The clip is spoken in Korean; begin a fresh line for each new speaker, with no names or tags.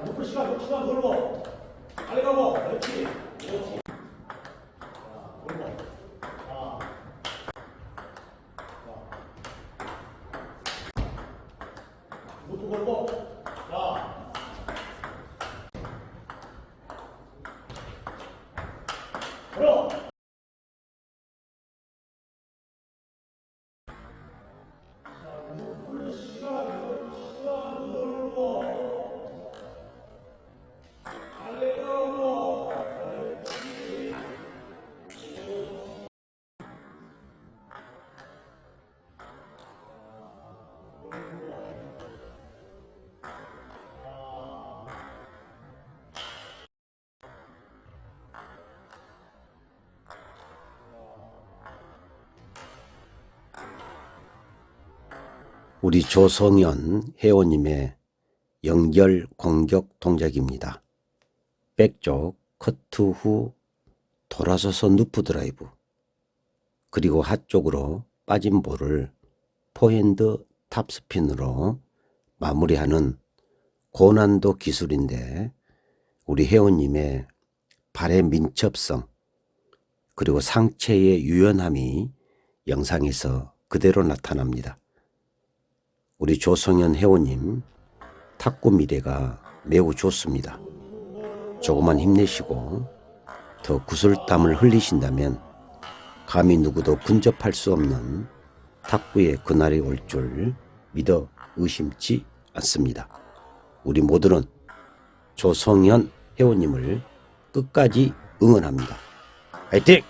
자, 높은 시간, 높은 시간 돌고. 빨리 가고. 그렇지. 그렇지. 자, 돌고. 자. 자. 무릎 걸고. 자. 걸어.
우리 조성현 회원님의 연결 공격 동작입니다. 백쪽 커트 후 돌아서서 누프 드라이브 그리고 핫쪽으로 빠진 볼을 포핸드 탑스핀으로 마무리하는 고난도 기술인데 우리 회원님의 발의 민첩성 그리고 상체의 유연함이 영상에서 그대로 나타납니다. 우리 조성현 회원님 탁구 미래가 매우 좋습니다. 조금만 힘내시고 더 구슬땀을 흘리신다면 감히 누구도 근접할 수 없는 탁구의 그날이 올 줄 믿어 의심치 않습니다. 우리 모두는 조성현 회원님을 끝까지 응원합니다. 화이팅!